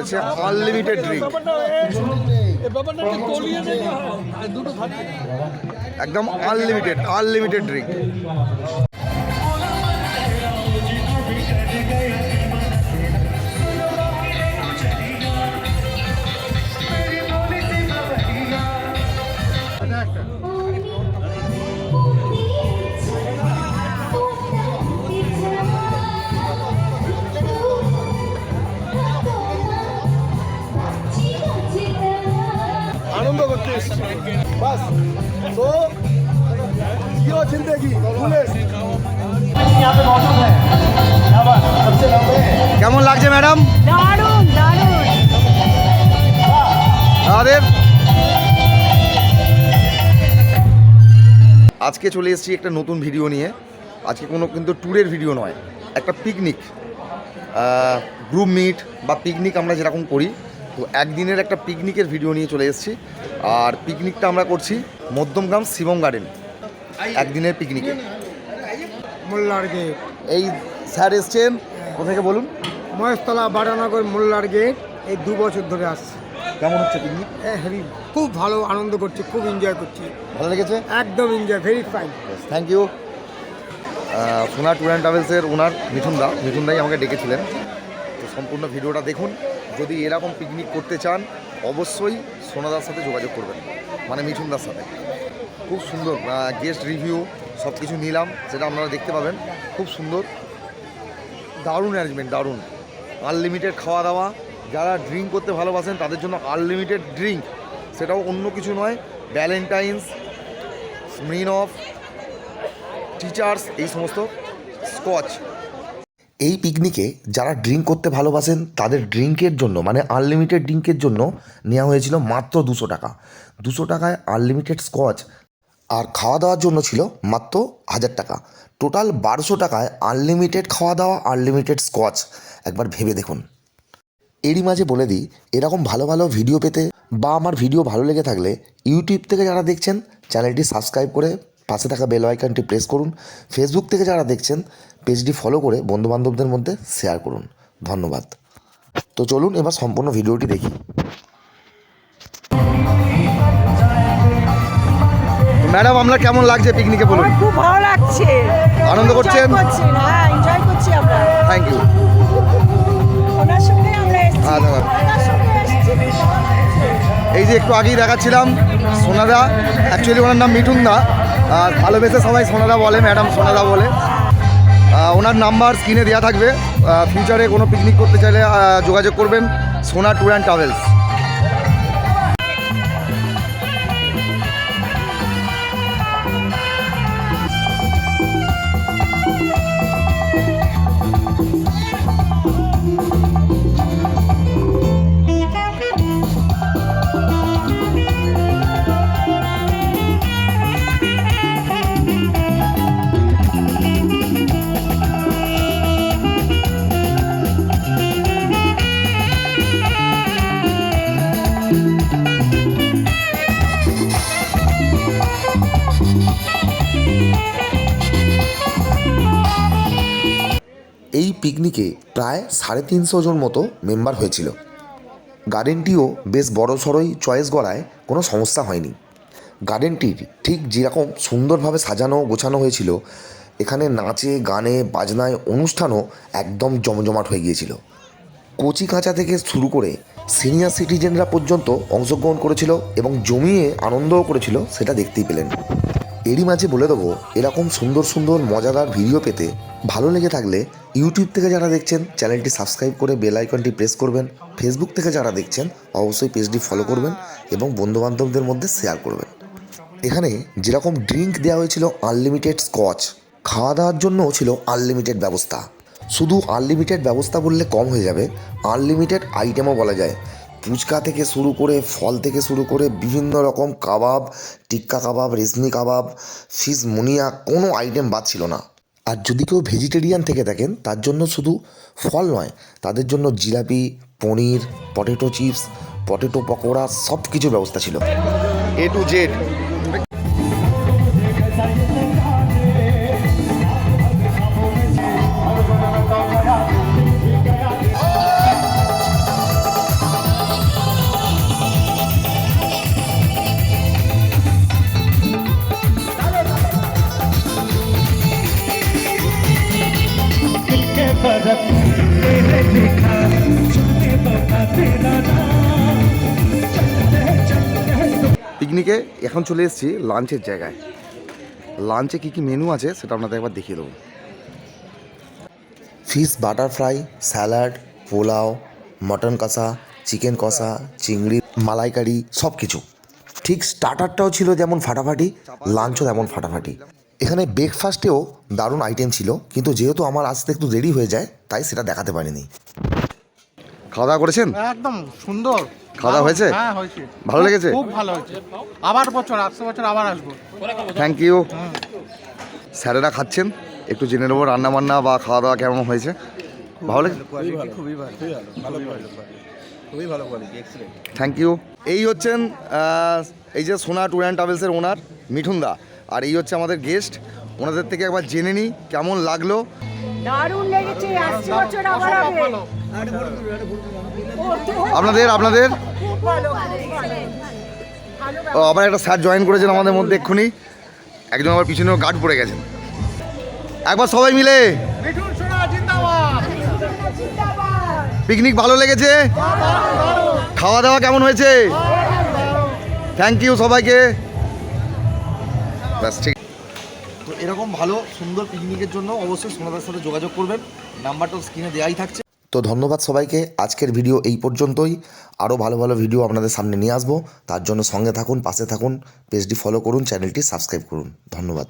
রয়েছে unlimited drink একদম unlimited unlimited drink आनंद करते बस तो ये हो जिंदगी भूले यहाँ पे मौजूद है यहाँ पर सबसे लंबे কেমন লাগছে ম্যাডাম দারুণ দারুণ আমাদের আজকে চলে এসেছি একটা নতুন ভিডিও নিয়ে আজকে কোনো কিন্তু ট্যুরের ভিডিও নয় একটা পিকনিক গ্রুপ মিট বা পিকনিক আমরা যেরকম করি তো একদিনের একটা পিকনিকের ভিডিও নিয়ে চলে এসেছি আর পিকনিকটা আমরা করছি মধ্যমগ্রাম শিবম গার্ডেন একদিনের পিকনিকে। মোল্লার গেট এই স্যার এসছেন কোথেকে বলুন? মহেশতলা বারানগর মোল্লার গেট এই দু বছর ধরে আসছে। কেমন হচ্ছে পিকনিক? হেভি খুব ভালো আনন্দ করছি খুব এনজয় করছি। ভালো লেগেছে? একদম enjoy very fine thank you Sona tour and ট্রাভেলসের owner Mithun da Mithun দাই আমাকে ডেকেছিলেন। তো সম্পূর্ণ ভিডিওটা দেখুন। যদি এরকম পিকনিক করতে চান অবশ্যই সোনাদার সাথে যোগাযোগ করবেন মানে মিঠুনদার সাথে। খুব সুন্দর গেস্ট রিভিউ সব কিছু নিলাম সেটা আপনারা দেখতে পাবেন। খুব সুন্দর। দারুণ অ্যারেঞ্জমেন্ট দারুণ। আনলিমিটেড খাওয়া দাওয়া যারা ড্রিঙ্ক করতে ভালোবাসেন, তাদের জন্য আনলিমিটেড ড্রিঙ্ক সেটাও অন্য কিছু নয় ভ্যালেন্টাইন্স স্মিন অফ টিচার্স এই সমস্ত স্কচ এই পিকনিকে যারা ড্রিঙ্ক করতে ভালোবাসেন, তাদের ড্রিঙ্কের জন্য মানে আনলিমিটেড ড্রিঙ্কের জন্য নেওয়া হয়েছিল মাত্র দুশো টাকা। দুশো টাকায় আনলিমিটেড স্কচ আর খাওয়া দাওয়ার জন্য ছিল মাত্র হাজার টাকা। টোটাল বারোশো টাকায় আনলিমিটেড খাওয়া দাওয়া আনলিমিটেড স্কচ। একবার ভেবে দেখুন। এরই মাঝে বলে দিই, এরকম ভালো ভালো ভিডিও পেতে বা আমার ভিডিও ভালো লেগে থাকলে ইউটিউব থেকে যারা দেখছেন, চ্যানেলটি সাবস্ক্রাইব করে পাশে থাকা বেল আইকনটি প্রেস করুন। ফেসবুক থেকে যারা দেখছেন পেজটি ফলো করে বন্ধুবান্ধবদের মধ্যে শেয়ার করুন। ধন্যবাদ। তো চলুন এবার সম্পূর্ণ ভিডিওটি দেখি। ম্যাডাম আপনার কেমন লাগছে পিকনিকে বলুন? খুব ভালো লাগছে। আনন্দ করছেন? হ্যাঁ এনজয় করছি আমরা। থ্যাংক ইউ ওনার সঙ্গে আমরা। এই যে একটু আগেই দেখাচ্ছিলাম সোনাদা। অ্যাকচুয়ালি ওনার নাম মিঠুন দা ভালোবেসে সবাই সোনাদা বলে, ম্যাডাম সোনাদা বলে। ওনার নাম্বার স্ক্রিনে দেওয়া থাকবে। ফিউচারে কোনো পিকনিক করতে চাইলে যোগাযোগ করবেন সোনা ট্যুর অ্যান্ড ট্রাভেলস এই পিকনিকে প্রায় সাড়ে তিনশো জন মতো মেম্বার হয়েছিল। গার্ডেনটিও বেশ বড় সড়োই চয়েস গড়ায় কোনো সমস্যা হয়নি। গার্ডেনটির ঠিক যেরকম সুন্দরভাবে সাজানো গোছানো হয়েছিল, এখানে নাচে, গানে, বাজনায়, অনুষ্ঠানও একদম জমজমাট হয়ে গিয়েছিল। কচি কাঁচা থেকে শুরু করে সিনিয়র সিটিজেনরা পর্যন্ত অংশগ্রহণ করেছিল এবং জমিয়ে আনন্দও করেছিল, সেটা দেখতেই পেলেন। এরই মাঝে বলে দেবো, এরকম সুন্দর সুন্দর মজাদার ভিডিও পেতে ভালো লেগে থাকলে ইউটিউব থেকে যারা দেখছেন, চ্যানেলটি সাবস্ক্রাইব করে বেল আইকনটি প্রেস করবেন। ফেসবুক থেকে যারা দেখছেন, অবশ্যই পেজটি ফলো করবেন এবং বন্ধুবান্ধবদের মধ্যে শেয়ার করবেন। এখানে যেরকম ড্রিঙ্ক দেওয়া হয়েছিল আনলিমিটেড স্কচ খাওয়া দাওয়ার জন্যও ছিল আনলিমিটেড ব্যবস্থা। শুধু আনলিমিটেড ব্যবস্থা বললে কম হয়ে যাবে। আনলিমিটেড আইটেমও বলা যায়। ফুচকা থেকে শুরু করে, ফল থেকে শুরু করে বিভিন্ন রকম কাবাব, টিক্কা কাবাব, রেশমি কাবাব ফিশ মুনিয়া, কোনো আইটেম বাদ ছিল না। আর যদি কেউ ভেজিটেরিয়ান থেকে থাকেন তার জন্য শুধু ফল নয়, তাদের জন্য jalebi, paneer potato chips potato pakora সব কিছু ব্যবস্থা ছিল। এ টু জেড পিকনিকে এখন চলে এসেছি লাঞ্চের জায়গায়। লাঞ্চে কী কী মেনু আছে সেটা আপনাদের একবার দেখিয়ে দেবো। Fish butter fry salad pulao mutton কষা চিকেন কষা, চিংড়ি, মালাইকারি সব কিছু ঠিক স্টার্টারটাও ছিল যেমন ফাটাফাটি লাঞ্চও তেমন ফাটাফাটি। এখানে ব্রেকফাস্টেও দারুণ আইটেম ছিল কিন্তু যেহেতু আমার আসতে একটু দেরি হয়ে যায় তাই সেটা দেখাতে পারিনি। খাওয়া দাওয়া করেছেন? একদম সুন্দর। খাওয়া দাওয়া হয়েছে? হ্যাঁ হয়েছে। ভালো লেগেছে? খুব ভালো হয়েছে। আবার বছর আসছে বছর আবার আসব। থ্যাংক ইউ স্যারেরা খাচ্ছেন? একটু জেনে নেব রান্না বান্না বা খাওয়া দাওয়া কেমন হয়েছে? ভালো লেগেছে? থ্যাংক ইউ এই হচ্ছেন এই যে সোনা ট্যুর অ্যান্ড ট্রাভেলসের ওনার মিঠুন দা। আর এই হচ্ছে আমাদের গেস্ট ওনাদের থেকে একবার জেনে নিই কেমন লাগল। দারুণ লেগেছে আসছে বছর আবার হবে। আপনাদের আপনাদের? ও, আবার একটা স্যার জয়েন করেছেন আমাদের মধ্যে এক্ষুনি। একজন আবার পিছনেও গার্ড পড়ে গেছেন। একবার সবাই মিলে। মিঠুন সোনা জিন্দাবাদ। পিকনিক ভালো লেগেছে। খাওয়া দাওয়া কেমন হয়েছে? থ্যাংক ইউ সবাইকে। ব্যাস ঠিক। তো এরকম ভালো সুন্দর পিকনিকের জন্য অবশ্যই সোনাদার সাথে যোগাযোগ করবেন। নাম্বারটা স্ক্রিনে দেওয়াই থাকছে। তো ধন্যবাদ সবাইকে আজকের ভিডিও এই পর্যন্তই। আরও ভালো ভালো ভিডিও আপনাদের সামনে নিয়ে আসব। তার জন্য সঙ্গে থাকুন পাশে থাকুন পেজটি ফলো করুন চ্যানেলটি সাবস্ক্রাইব করুন। ধন্যবাদ।